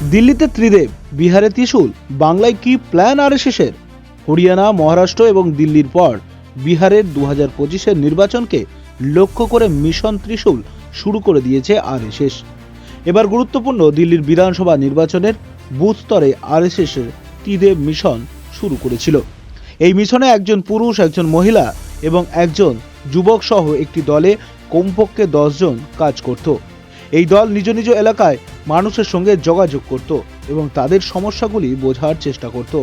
দিল্লিতে ত্রিদেব, বিহারে ত্রিশূল, বাংলায় কি প্ল্যান আর এর হরিয়ানা, মহারাষ্ট্র এবং দিল্লির পর বিহারের দু হাজার পঁচিশের নির্বাচনকে লক্ষ্য করে মিশন ত্রিশূল শুরু করে দিয়েছে আর এবার গুরুত্বপূর্ণ দিল্লির বিধানসভা নির্বাচনের বুথ স্তরে আর এর ত্রিদেব মিশন শুরু করেছিল। এই মিশনে একজন পুরুষ, একজন মহিলা এবং একজন যুবক সহ একটি দলে কমপক্ষে দশজন কাজ করত। এই দল নিজ নিজ এলাকায় মানুষের সঙ্গে যোগাযোগ করত এবং তাদের সমস্যাগুলি বোঝার চেষ্টা করত।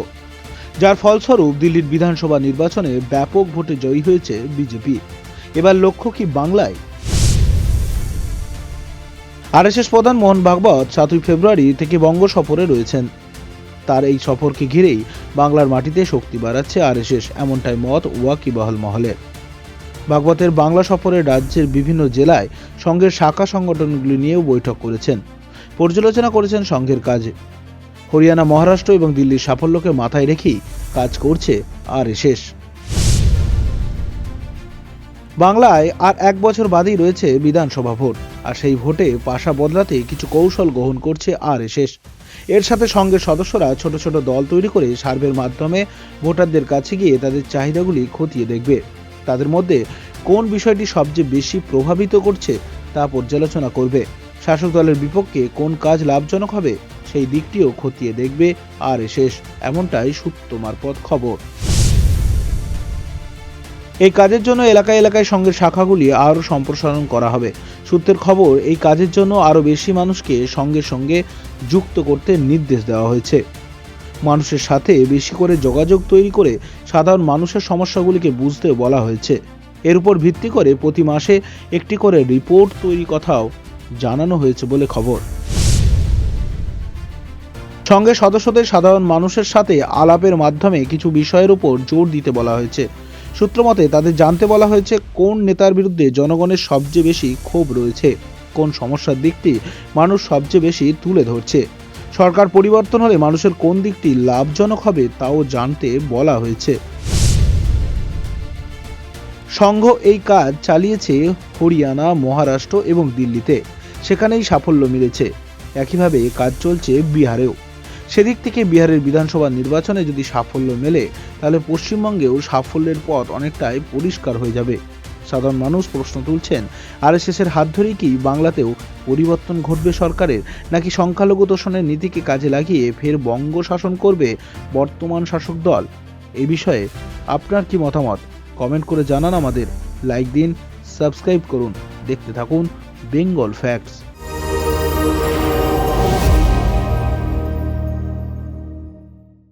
যার ফলস্বরূপ দিল্লির বিধানসভা নির্বাচনে ব্যাপক ভোটে জয়ী হয়েছে বিজেপি। এবার লক্ষ্য কি বাংলায়? আরএসএস প্রধান মোহন ভাগবত সাতই ফেব্রুয়ারি থেকে বঙ্গ সফরে রয়েছেন। তার এই সফরকে ঘিরেই বাংলার মাটিতে শক্তি বাড়াচ্ছে আরএসএস, এমনটাই মত ওয়াকিবহাল মহলের ভাগবতের বাংলা সফরে রাজ্যের বিভিন্ন জেলায় সংঘের শাখা সংগঠনগুলি নিয়েও বৈঠক করেছেন। পর্যালোচনা করেছেন সংঘের কাজে। হরিয়ানা, মহারাষ্ট্র এবং দিল্লির সাফল্যকে মাথায় রেখেই কাজ করছে আর শেষ। বাংলায় আর এক বছর বাদেই রয়েছে বিধানসভা ভোট, আর সেই ভোটে পাশা বদলাতে কিছু কৌশল গ্রহণ করছে আর শেষ। এর সাথে সঙ্গের সদস্যরা ছোট ছোট দল তৈরি করে সার্ভের মাধ্যমে ভোটারদের কাছে গিয়ে তাদের চাহিদাগুলি খতিয়ে দেখবে। তাদের মধ্যে কোন বিষয়টি সবচেয়ে বেশি প্রভাবিত করছে তা পর্যালোচনা করবে। শাসক দলের বিপক্ষে কোন কাজ লাভজনক হবে সেই দিকটিও খতিয়ে দেখবে আর শেষ। এমনটাই সূত্র মারফত খবর। এই কাজের জন্য এলাকায় এলাকায় সঙ্গের শাখাগুলি আরও সম্প্রসারণ করা হবে। সূত্রের খবর, এই কাজের জন্য আরও বেশি মানুষকে সঙ্গে সঙ্গে যুক্ত করতে নির্দেশ দেওয়া হয়েছে। মানুষের সাথে বেশি করে যোগাযোগ তৈরি করে সাধারণ মানুষের সমস্যাগুলিকে বুঝতে বলা হয়েছে। এর উপর ভিত্তি করে প্রতি মাসে একটি করে রিপোর্ট তৈরি কথাও জানানো হয়েছে বলে খবর। সঙ্গে সদস্যদের সাধারণ মানুষের সাথে আলাপের মাধ্যমে কিছু বিষয়ের উপর জোর দিতে বলা হয়েছে। সূত্রমতে তাদের জানতে বলা হয়েছে কোন নেতার বিরুদ্ধে জনগণের সবচেয়ে বেশি ক্ষোভ রয়েছে, কোন সমস্যার দিকটি মানুষ সবচেয়ে বেশি তুলে ধরছে। সরকার পরিবর্তন হলে মানুষের কোন দিকটি লাভজনক হবে তাও জানতে বলা হয়েছে। সংঘ এই কাজ চালিয়েছে হরিয়ানা, মহারাষ্ট্র এবং দিল্লিতে। সেখানেই সাফল্য মিলেছে। একইভাবে কাজ চলছে বিহারেও। সেদিক থেকে বিহারের বিধানসভা নির্বাচনে যদি সাফল্য মেলে, তাহলে পশ্চিমবঙ্গেও সাফল্যের পথ অনেকটাই পরিষ্কার হয়ে যাবে। সাধারণ মানুষ প্রশ্ন তুলছেন, আরএসএসের হাত ধরেই কি বাংলাতেও পরিবর্তন ঘটবে সরকারের? নাকি সংখ্যালঘু দোষণের নীতিকে কাজে লাগিয়ে ফের বঙ্গ শাসন করবে বর্তমান শাসক দল? এ বিষয়ে আপনার কি মতামত? কমেন্ট করে জানান আমাদের। লাইক দিন, সাবস্ক্রাইব করুন। দেখতে থাকুন বেঙ্গল ফ্যাক্টস।